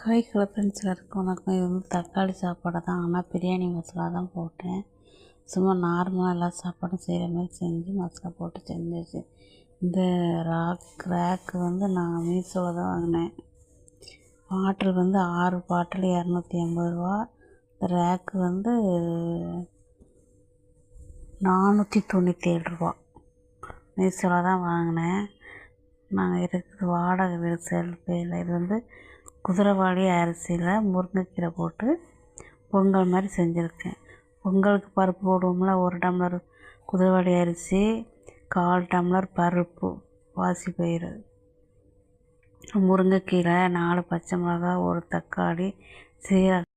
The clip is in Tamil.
ஹாய் ஹலோ ஃப்ரெண்ட்ஸ் எல்லாருக்கும் வணக்கம் இது வந்து தக்காளி சாப்பாடு தான். ஆனால் பிரியாணி மசாலா தான் போட்டேன். சும்மா நார்மலாக எல்லா சாப்பாடும் செய்கிற மாதிரி செஞ்சு மசாலா போட்டு செஞ்சிச்சு. இந்த ராக் கிராக்கு வந்து நான் மீஷோவில் தான் வாங்கினேன். பாட்டில் வந்து ஆறு பாட்டில் இரநூத்தி ஐம்பது ரூபா. இந்த ரேக்கு வந்து நானூற்றி தொண்ணூற்றி ஏழு ரூபா. மீஷோவில் தான் வாங்கினேன். நாங்கள் இருக்கிறது வாடகை வீடு செல்பேயில் இது வந்து குதிரைவாளி அரிசியில் முருங்கைக்கீரை போட்டு பொங்கல் மாதிரி செஞ்சுருக்கேன். பொங்கலுக்கு பருப்பு போடுவோம்ல ஒரு டம்ளர் குதிரைவாளி அரிசி கால் டம்ளர் பருப்பு பாசிப்பயிறு முருங்கைக்கீரை நாலு பச்சை மிளகா ஒரு தக்காளி சீரகம்